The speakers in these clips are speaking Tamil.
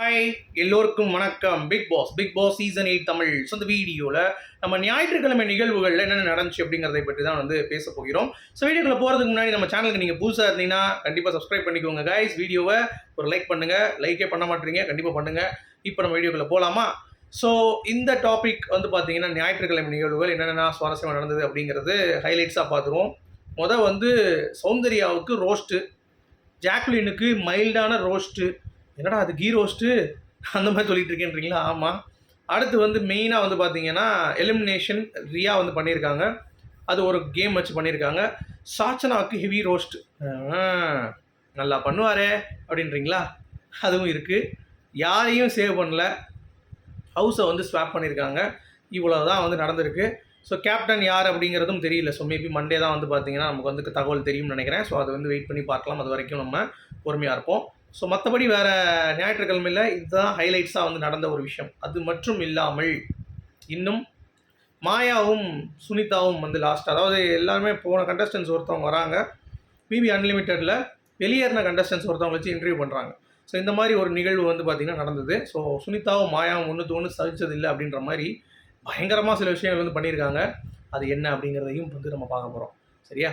ஹாய் எல்லோருக்கும் வணக்கம். Bigg Boss Bigg Boss season eight Tamil. So இந்த வீடியோவில் நம்ம ஞாயிற்றுக்கிழமை நிகழ்வுகளில் என்னென்ன நடந்துச்சு அப்படிங்கிறதை பற்றி தான் வந்து பேச போகிறோம். ஸோ வீடியோக்குள்ள போகிறதுக்கு முன்னாடி நம்ம சேனலுக்கு நீங்கள் புதுசாக இருந்தீங்கன்னா கண்டிப்பாக சப்ஸ்கிரைப் பண்ணிக்கோங்க கைஸ் வீடியோவை ஒரு லைக் பண்ணுங்கள் லைக்கே பண்ண மாட்டீங்க கண்டிப்பாக பண்ணுங்கள் இப்போ நம்ம வீடியோக்குள்ளே போகலாமா ஸோ இந்த டாபிக் வந்து பார்த்தீங்கன்னா ஞாயிற்றுக்கிழமை நிகழ்வுகள் என்னென்ன சுவாரஸ்யமாக நடந்தது அப்படிங்கிறது ஹைலைட்ஸாக பார்த்துருவோம் மொதல் வந்து சௌந்தர்யாவுக்கு ரோஸ்ட்டு ஜாக்லினுக்கு மைல்டான ரோஸ்ட்டு என்னடா அது கீ ரோஸ்ட்டு அந்த மாதிரி சொல்லிட்டு இருக்கேன்றீங்களா? ஆமாம் அடுத்து வந்து மெயினாக வந்து பார்த்தீங்கன்னா எலிமினேஷன் ரியா வந்து பண்ணியிருக்காங்க அது ஒரு கேம் வச்சு பண்ணியிருக்காங்க சாச்சனாவுக்கு ஹெவி ரோஸ்ட் நல்லா பண்ணுவாரே அப்படின்றீங்களா? அதுவும் இருக்குது யாரையும் சேவ் பண்ணல. ஹவுஸை வந்து ஸ்வாப் பண்ணியிருக்காங்க இவ்வளோ தான் வந்து நடந்திருக்கு. ஸோ கேப்டன் யார் அப்படிங்கிறதும் தெரியல. ஸோ மேபி மண்டே தான் வந்து பார்த்தீங்கன்னா நமக்கு வந்து தகவல் தெரியும்னு நினைக்கிறேன். ஸோ அதை வந்து வெயிட் பண்ணி பார்க்கலாம். அது வரைக்கும் நம்ம பொறுமையாக இருப்போம். ஸோ மற்றபடி வேறு ஞாயிற்றுக்கிழமையில் இதுதான் ஹைலைட்ஸாக வந்து நடந்த ஒரு விஷயம். அது மட்டும் இல்லாமல் இன்னும் மாயாவும் சுனிதாவும் வந்து லாஸ்ட் அதாவது எல்லாருமே போன கண்டஸ்டன்ஸ் ஒருத்தவங்க வராங்க. பிபி அன்லிமிட்டெடில் வெளியேறின கண்டஸ்டன்ஸ் ஒருத்தவங்க வச்சு இன்டர்வியூ பண்ணுறாங்க ஸோ இந்த மாதிரி ஒரு நிகழ்வு வந்து பார்த்திங்கன்னா நடந்தது. ஸோ சுனிதாவும் மாயாவும் ஒன்று தோணு சகிச்சது இல்லை அப்படின்ற மாதிரி பயங்கரமாக சில விஷயங்கள் வந்து பண்ணியிருக்காங்க. அது என்ன அப்படிங்கிறதையும் வந்து நம்ம பார்க்க போகிறோம் சரியா?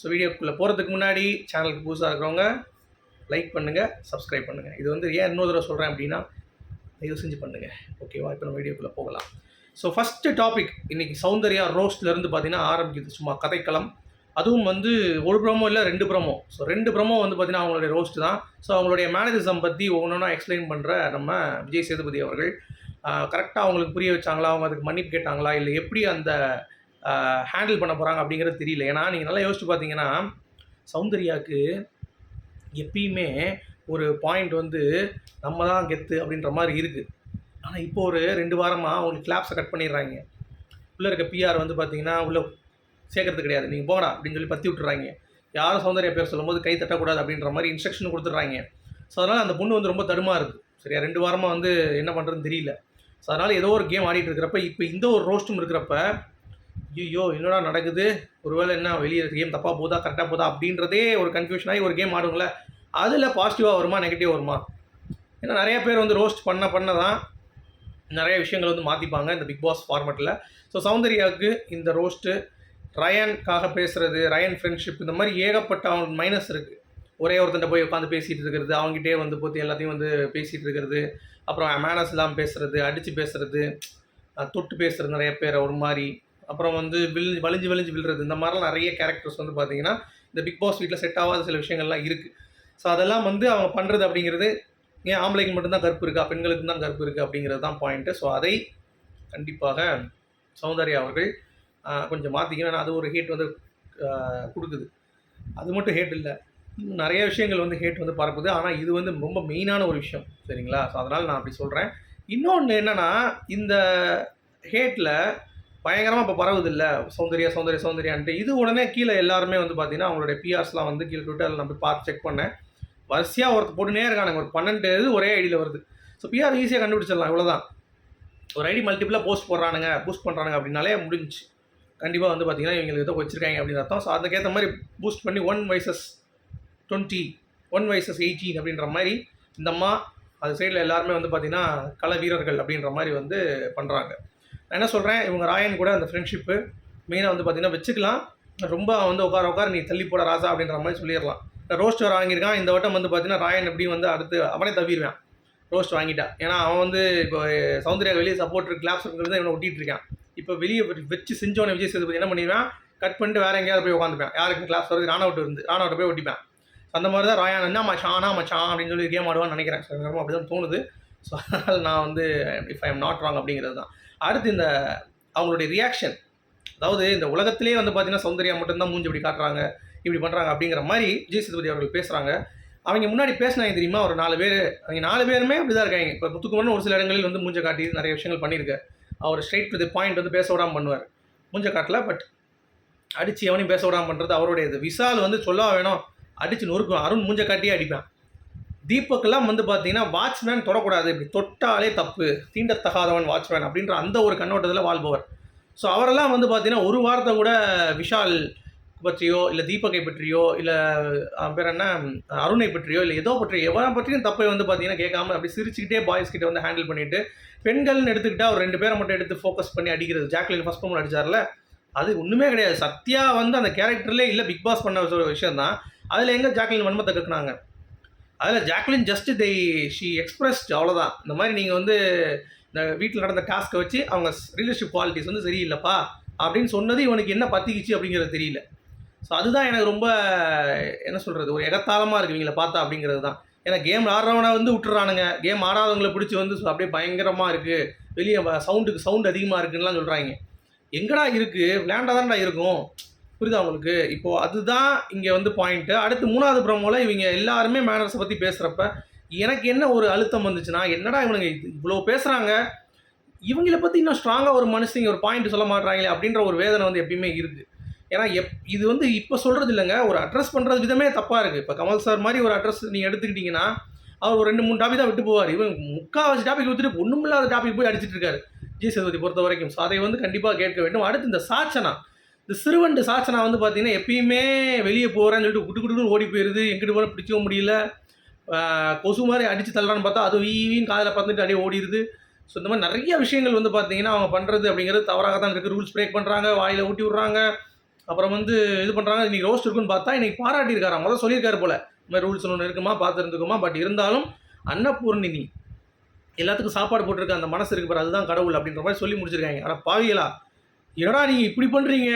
ஸோ வீடியோக்குள்ளே போகிறதுக்கு முன்னாடி சேனலுக்கு புதுசாக இருக்கிறவங்க லைக் பண்ணுங்கள் சப்ஸ்கிரைப் பண்ணுங்கள் இது வந்து ஏன் இன்னொரு தடவை சொல்கிறேன் அப்படின்னா தயவு செஞ்சு பண்ணுங்கள் ஓகேவா இப்போ நம்ம வீடியோக்குள்ளே போகலாம். ஸோ ஃபஸ்ட்டு டாபிக் இன்றைக்கி சௌந்தர்யா ரோஸ்ட்லேருந்து பார்த்தீங்கன்னா ஆரம்பிக்குது. சும்மா கதைக்களம். அதுவும் வந்து ஒரு ப்ரமோ இல்லை ரெண்டு ப்ரமோ ஸோ ரெண்டு ப்ரமோ வந்து பார்த்தீங்கன்னா அவங்களுடைய ரோஸ்ட் தான். ஸோ அவங்களுடைய மேனேஜர்ஸம் பற்றி ஒவ்வொன்றா எக்ஸ்பிளைன் பண்ணுற நம்ம விஜய் சேதுபதி அவர்கள். கரெக்டாக அவங்களுக்கு புரிய வச்சாங்களா? அவங்க அதுக்கு மன்னிப்பு கேட்டாங்களா? இல்லை எப்படி அந்த ஹேண்டில் பண்ண போகிறாங்க அப்படிங்கிறது தெரியல. ஏன்னா நீங்கள் நல்லா யோசிச்சு பார்த்தீங்கன்னா சௌந்தர்யாவுக்கு எப்பயுமே ஒரு பாயிண்ட் வந்து நம்ம தான் கெத்து அப்படின்ற மாதிரி இருக்குது ஆனால் இப்போ ஒரு ரெண்டு வாரமாக அவங்களுக்கு கிளாப்ஸை கட் பண்ணிடுறாங்க. உள்ளே இருக்க பிஆர் வந்து பார்த்தீங்கன்னா உள்ளே சேர்க்கறது கிடையாது. நீங்கள் போங்கடா அப்படின்னு சொல்லி பற்றி விட்டுறாங்க. யாரும் சௌந்தர்யா பேர் சொல்லும்போது கை தட்டக்கூடாது அப்படின்ற மாதிரி இன்ஸ்ட்ரக்ஷன் கொடுத்துட்றாங்க. ஸோ அதனால் அந்த பொண்ணு வந்து ரொம்ப தடுமா இருக்குது சரியா? ரெண்டு வாரமாக வந்து என்ன பண்ணுறதுன்னு தெரியல. ஸோ அதனால் ஏதோ ஒரு கேம் ஆடிட்டு இருக்கிறப்ப இப்போ இந்த ஒரு ரோஸ்ட்டும் இருக்கிறப்ப ஐயோ என்னடா நடக்குது? ஒருவேளை என்ன வெளியே கேம் தப்பாக போதா கரெக்டாக போதா அப்படின்றதே ஒரு கன்ஃபியூஷன் ஆகி ஒரு கேம் ஆடுங்கள அதில் பாசிட்டிவாக வருமா நெகட்டிவ் வருமா? ஏன்னா நிறைய பேர் வந்து ரோஸ்ட் பண்ண பண்ண தான் நிறைய விஷயங்கள் வந்து மாற்றிப்பாங்க இந்த பிக் பாஸ் ஃபார்மெட்டில் ஸோ சௌந்தர்யாவுக்கு இந்த ரோஸ்ட்டு ரயனுக்காக பேசுகிறது ரயன் ஃப்ரெண்ட்ஷிப் இந்த மாதிரி ஏகப்பட்ட அவங்க மைனஸ் இருக்குது ஒரே ஒருத்தன் போய் உட்காந்து பேசிகிட்டு இருக்கிறது அவங்ககிட்டே வந்து போத்தி எல்லாத்தையும் வந்து பேசிகிட்டு இருக்கிறது. அப்புறம் மேனஸ் இல்லாமல் பேசுகிறது அடித்து பேசுகிறது தொட்டு பேசுகிறது நிறைய பேர் ஒரு மாதிரி. அப்புறம் வந்து விழு வலிஞ்சு வலிஞ்சு விழுறது இந்த மாதிரிலாம் நிறைய கேரக்டர்ஸ் வந்து பார்த்தீங்கன்னா இந்த பிக் பாஸ் வீட்டில் செட் ஆகாத சில விஷயங்கள்லாம் இருக்குது ஸோ அதெல்லாம் வந்து அவங்க பண்ணுறது அப்படிங்கிறது ஏன் ஆம்பளைக்கு மட்டும்தான் கருப்பு இருக்கா? பெண்களுக்கு தான் கருப்பு இருக்குது அப்படிங்கிறது தான் பாயிண்ட்டு ஸோ அதை கண்டிப்பாக சௌந்தர்யா அவர்கள் கொஞ்சம் மாற்றிக்கணும் அது ஒரு ஹேட் வந்து கொடுக்குது. அது மட்டும் ஹேட் இல்லை. நிறைய விஷயங்கள் வந்து ஹேட் வந்து பரப்புது. ஆனால் இது வந்து ரொம்ப மெயினான ஒரு விஷயம். சரிங்களா? ஸோ அதனால் நான் அப்படி சொல்கிறேன் இன்னொன்று என்னென்னா இந்த ஹேட்டில் பயங்கரமாக இப்போ பரவுது இல்லை. சௌந்தர்யா சௌந்தர்யா சௌந்தர்யான்ட்டு. இது உடனே கீழே எல்லாருமே வந்து பார்த்தீங்கன்னா அவங்களுடைய பிஆர்ஸ்லாம் வந்து கீழே ட்விட்டரில் நம்ம பார்த்து செக் பண்ணேன். வரிசையாக ஒருத்தர் போட்டுனே இருக்கானுங்க. ஒரு பன்னெண்டு இது ஒரே ஐடியில் வருது. ஸோ பிஆர் ஈஸியாக கண்டுபிடிச்சிடலாம். இவ்வளோதான் ஒரு ஐடி மல்டிபிளாக போஸ்ட் போடுறானுங்க பூஸ்ட் பண்ணுறானுங்க அப்படின்னாலே முடிஞ்சு கண்டிப்பாக வந்து பார்த்தீங்கன்னா இவங்களுக்கு ஏதோ வச்சிருக்காங்க அப்படின்னு அர்த்தம். ஸோ அதுக்கேற்ற மாதிரி பூஸ்ட் பண்ணி one versus twenty one versus eighteen அப்படின்ற மாதிரி இந்தம்மா அது சைடில் எல்லாருமே வந்து பார்த்திங்கன்னா கள வீரர்கள் அப்படின்ற மாதிரி வந்து பண்ணுறாங்க நான் என்ன சொல்கிறேன் இவங்க ராயன் கூட அந்த ஃப்ரெண்ட்ஷிப்பு மெயினாக வந்து பார்த்திங்கன்னா வச்சுக்கலாம். ரொம்ப வந்து உட்கார உட்கார நீ தள்ளி போட ராசா அப்படின்ற மாதிரி சொல்லிடலாம். ரோஸ்ட் வாங்கியிருக்கான். இந்த வட்டம் வந்து பார்த்தீங்கன்னா ராயன் எப்படி வந்து அடுத்து அவனே தவிடுவேன் ரோஸ்ட் வாங்கிட்டான் ஏன்னா அவன் வந்து இப்போ சௌந்தர்யா வெளியே சப்போர்ட் கிளாப்ஸ் இருக்கிறது இவனை ஒட்டிகிட்டு இருக்கான். இப்போ வெளியே வச்சு செஞ்சவனை விஜய் சேதுபதி என்ன பண்ணிடுவேன்? கட் பண்ணிட்டு வேறு எங்கேயாவது போய் உட்காந்துப்பேன் யாருக்கு கிளாஸ் வருது ராணவுட் இருந்து. ராணவுட்டை போய் ஒட்டிப்பேன். அந்த மாதிரி தான் ராயான் என்ன மச்சானா மச்சான் அப்படின்னு சொல்லி கேம் ஆடுவான்னு நினைக்கிறேன். சில அப்படி தான் தோணுது. ஸோ அதனால் நான் வந்து if I am not wrong அப்படிங்கிறது தான். அடுத்து இந்த அவங்களுடைய ரியாக்ஷன் அதாவது இந்த உலகத்திலே வந்து பார்த்தீங்கன்னா சௌந்தர்யா மட்டும்தான் மூஞ்சி இப்படி காட்டுறாங்க இப்படி பண்ணுறாங்க அப்படிங்கிற மாதிரி விஜய் சேதுபதி அவர்கள் பேசுகிறாங்க அவங்க முன்னாடி பேசினாங்க தெரியுமா? ஒரு நாலு பேர் அவங்க நாலு பேருமே அப்படி தான் இருக்காங்க. இப்போ முத்துக்குமரன் ஒரு சில இடங்களில் வந்து மூஞ்ச காட்டி நிறைய விஷயங்கள் பண்ணியிருக்கு அவர் ஸ்ட்ரைட் டு தி பாயிண்ட் வந்து பேச விடாமல் பண்ணுவார். மூஞ்ச காட்டல பட் அடித்து எவனையும் பேச விடாமல் பண்ணுறது அவருடைய இது விசால் வந்து சொல்ல வேணும். அடித்து நொறுக்கும் அருண் மூஞ்ச காட்டியே அடிப்பேன். தீபக்கெல்லாம் வந்து பார்த்தீங்கன்னா வாட்ச்மேன் தொடக்கூடாது. இப்படி தொட்டாலே தப்பு. தீண்டத்தகாதவன் வாட்ச்மேன் அப்படின்ற அந்த ஒரு கண்ணோட்டத்தில் வாழ்பவர். ஸோ அவரெல்லாம் வந்து பார்த்தீங்கன்னா ஒரு வாரத்தை கூட விஷால் பற்றியோ இல்லை தீபக்கை பற்றியோ இல்லை பேர் என்ன? அருணை பற்றியோ இல்லை ஏதோ பற்றியோ எவரை பற்றியும் தப்பை வந்து பார்த்தீங்கன்னா கேட்காம அப்படி சிரிச்சுக்கிட்டே பாய்ஸ் கிட்டே வந்து ஹேண்டில் பண்ணிட்டு பெண்கள்னு எடுத்துக்கிட்டா ஒரு ரெண்டு பேரை மட்டும் எடுத்து ஃபோக்கஸ் பண்ணி அடிக்கிறது. ஜாக்லின் ஃபர்ஸ்ட் பொம்மன் அடித்தார்ல அது ஒன்றுமே கிடையாது. சத்யா வந்து அந்த கேரக்டர்லேயே இல்லை பிக் பாஸ் பண்ண ஒரு விஷயம் தான் அதில் எங்கே ஜாக்லின் வன்மத்தை கக்குனாங்க? அதில் Jacqueline just they she expressed அவ்வளோதான் இந்த மாதிரி நீங்கள் வந்து இந்த வீட்டில் நடந்த டாஸ்க்கை வச்சு அவங்க ரிலேஷன்ஷிப் குவாலிட்டிஸ் வந்து சரியில்லைப்பா அப்படின்னு சொன்னது இவனுக்கு என்ன பற்றிக்கிச்சு அப்படிங்கிறது தெரியல. ஸோ அதுதான் எனக்கு ரொம்ப என்ன சொல்கிறது ஒரு எகத்தாளமாக இருக்கு இவங்களை பார்த்தா அப்படிங்கிறது தான் ஏன்னா கேம் ஆடுறவனை வந்து விட்டுறானுங்க. கேம் ஆடாதவங்களை பிடிச்சி வந்து அப்படியே பயங்கரமாக இருக்குது வெளியே சவுண்டுக்கு சவுண்டு அதிகமாக இருக்குன்னுலாம் சொல்கிறாங்க எங்கடா இருக்குது விளையாண்டாதான்டா இருக்கும். புரியுதா உங்களுக்கு? இப்போது அதுதான் இங்கே வந்து பாயிண்ட்டு அடுத்து மூணாவது ப்ரமோவில் இவங்க எல்லாருமே மேனர்ஸை பற்றி பேசுகிறப்ப எனக்கு என்ன ஒரு அழுத்தம் வந்துச்சுன்னா என்னடா இவனுங்க இவ்வளோ பேசுகிறாங்க இவங்கள பற்றி இன்னும் ஸ்ட்ராங்காக ஒரு மனுஷங்க ஒரு பாயிண்ட் சொல்ல மாட்டாங்களே அப்படின்ற ஒரு வேதனை வந்து எப்பயுமே இருக்குது ஏன்னா எப் இது வந்து இப்போ சொல்கிறது இல்லைங்க. ஒரு அட்ரஸ் பண்ணுறது விதமே தப்பாக இருக்குது இப்போ கமல் சார் மாதிரி ஒரு அட்ரஸ் நீங்கள் எடுத்துக்கிட்டிங்கன்னா அவர் ஒரு ரெண்டு மூணு டாபிக் தான் விட்டு போவார். இவன் முக்கால்வாசி டாபிக் விட்டுட்டு ஒன்றும் இல்லாத டாபிக் போய் அடிச்சிட்டு இருக்காரு. ஜி சதுபதி பொறுத்த வரைக்கும் ஸோ அதை வந்து கண்டிப்பாக கேட்க வேண்டும். அடுத்து இந்த சாச்சனா. இந்த சிறுவண்டு சாச்சனா வந்து பார்த்தீங்கன்னா எப்பயுமே வெளியே போகிறேன்னு சொல்லிட்டு குட்டு குட்டு ஓடி போயிடுது எங்கிட்டு போல பிடிக்கவும் முடியல. கொசு மாதிரி அடித்து தள்ளுறான்னு பார்த்தா அது வீவின்னு காதில் பார்த்துட்டு அப்படியே ஓடிடுது ஸோ இந்த மாதிரி நிறைய விஷயங்கள் வந்து பார்த்தீங்கன்னா அவங்க பண்ணுறது அப்படிங்கிறது தவறாக தான் இருக்குது ரூல்ஸ் பிரேக் பண்ணுறாங்க வாயில் ஊட்டி விட்றாங்க. அப்புறம் வந்து இது பண்ணுறாங்க இன்றைக்கி ரோஸ்ட் இருக்குன்னு பார்த்தா இன்றைக்கி பாராட்டியிருக்காரு. முதல் சொல்லியிருக்காரு போல். இந்த மாதிரி ரூல்ஸ் ஒன்று இருக்குமா பார்த்துருந்துக்குமா? பட் இருந்தாலும் அன்னபூர்ணினி எல்லாத்துக்கும் சாப்பாடு போட்டிருக்க அந்த மனசு இருக்கு பாரு அதுதான் கடவுள் அப்படின்ற மாதிரி சொல்லி முடிச்சிருக்காங்க. ஆனால் பாவிகளா? என்னடா நீங்கள் இப்படி பண்ணுறீங்க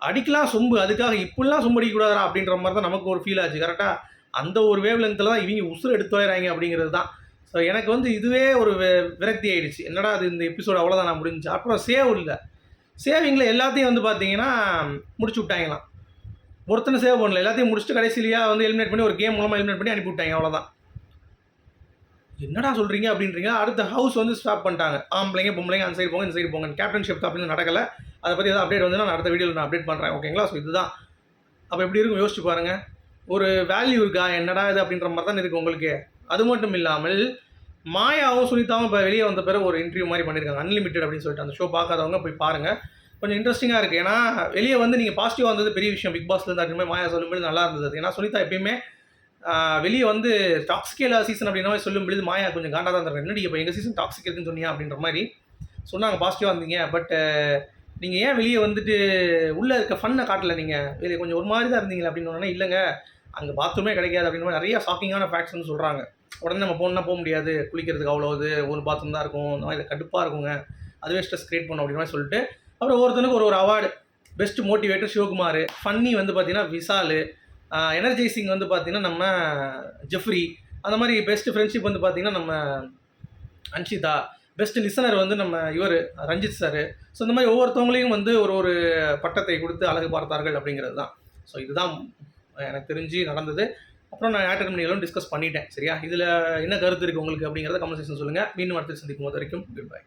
அடிக்கலாம் சொம்பு அதுக்காக இப்படிலாம் சொம்பு அடிக்கக்கூடாதா அப்படின்ற மாதிரி தான் நமக்கு ஒரு ஃபீல் ஆச்சு. கரெக்டாக அந்த ஒரு வேவ் லென்த்தில் தான் இவங்க உசுறு எடுத்து வராங்க அப்படிங்கிறது தான். ஸோ எனக்கு வந்து இதுவே ஒரு வி- விரக்தி ஆயிடுச்சு. என்னடா அது இந்த எபிசோடு அவ்வளோதான் நான் முடிஞ்சு அப்புறம் சேவ் இல்லை. சேவிங்கில் எல்லாத்தையும் வந்து பார்த்தீங்கன்னா முடிச்சு விட்டாங்களாம். ஒருத்தனை சேவ் பண்ணல. எல்லாத்தையும் முடிச்சுட்டு கடைசிலியாக வந்து எலிமினேட் பண்ணி ஒரு கேம் மூலமாக எலிமினேட் பண்ணி அனுப்பி விட்டாங்க. அவ்வளோதான் என்னடா சொல்கிறீங்க அப்படின்றீங்க. அடுத்த ஹவுஸ் வந்து ஸ்டாப் பண்ணிட்டாங்க. ஆம்பளைங்க பொம்பளைங்க அந்த சைடு போங்க இந்த சைடு போங்க கேப்டன்ஷிப் அப்படின்னு நடக்கலை. அதை பற்றி எதாவது அப்டேட் வந்து நான் அடுத்த வீடியோவில் நான் அப்டேட் பண்ணுறேன் ஓகேங்களா ஸோ இதுதான். அப்போ எப்படி இருக்கும்? யோசிச்சு பாருங்கள் ஒரு வேல்யூ இருக்கா? என்னடா இது அப்படின்ற மாதிரி தான் இருக்குது உங்களுக்கு. அது மட்டும் இல்லாமல் மாயாவும் சுனிதாவும் இப்போ வெளியே வந்த பிறகு ஒரு இன்டர்வியூ மாதிரி பண்ணியிருக்காங்க அன்லிமிட்டட் அப்படின்னு சொல்லிட்டு அந்த ஷோ பார்க்காதவங்க போய் பாருங்கள் கொஞ்சம் இன்ட்ரெஸ்டிங்காக இருக்குது ஏன்னா வெளியே வந்து நீங்கள் பாசிட்டிவாக வந்தது பெரிய விஷயம். பிக் பாஸ்லேருந்து அப்படின்னு மாயா சொல்லும்போது நல்லா இருந்தது. ஏன்னா சுனிதா எப்பயுமே வெளியே வந்து டாக்ஸிக்கேலா சீசன் அப்படின்னா சொல்லும்பொழுது மாயா கொஞ்சம் காண்டாக தான் இருந்தாங்க என்னடி இப்போ எங்கள் சீசன் டாக்ஸிக் இருக்குன்னு சொன்னியா அப்படின்ற மாதிரி சொன்னாங்க. பாசிட்டிவாக இருந்தீங்க. பட் நீங்கள் ஏன் வெளியே வந்துட்டு உள்ளே இருக்க ஃபன்னை காட்டல நீங்கள் வெளியே கொஞ்சம் ஒரு மாதிரி தான் இருந்தீங்க அப்படின்னு உடனே இல்லைங்க. அங்கே பாத்ரூமே கிடைக்காது அப்படின்ற மாதிரி நிறைய ஷாக்கிங்கான ஃபேக்ட்ஸ்னு சொல்கிறாங்க உடனே நம்ம போனால் போக முடியாது. குளிக்கிறதுக்கு அவ்வளோ இது ஒரு பாத்ரூம் தான் இருக்கும். இந்த மாதிரி கடுப்பாக இருக்குங்க. அதுவே ஸ்ட்ரெஸ் க்ரியேட் பண்ணும் அப்படின்ற மாதிரி சொல்லிட்டு அப்புறம் ஒவ்வொருத்தனுக்கு ஒரு ஒரு award best motivator Sivakumar. Funny வந்து பார்த்தீங்கன்னா விசால் எனர்ஜைசிங் வந்து பார்த்தீங்கன்னா நம்ம ஜெஃப்ரி அந்த மாதிரி பெஸ்ட் ஃப்ரெண்ட்ஷிப் வந்து பார்த்தீங்கன்னா நம்ம அன்ஷிதா. பெஸ்ட் லிசனர் வந்து நம்ம இவர் ரஞ்சித் சார் ஸோ இந்த மாதிரி ஒவ்வொருத்தவங்களையும் வந்து ஒரு ஒரு பட்டத்தை கொடுத்து அழகு பார்த்தார்கள் அப்படிங்கிறது தான். ஸோ இதுதான் எனக்கு தெரிஞ்சு நடந்தது. அப்புறம் நான் ஞாயிற்றுக்கிழமைகளும் டிஸ்கஸ் பண்ணிட்டேன். சரியா? இதில் என்ன கருத்து இருக்குது உங்களுக்கு அப்படிங்கிறத கமெண்ட் செக்ஷன் சொல்லுங்கள் மீண்டும் அடுத்த சந்திக்கும் போது வரைக்கும் குட் பை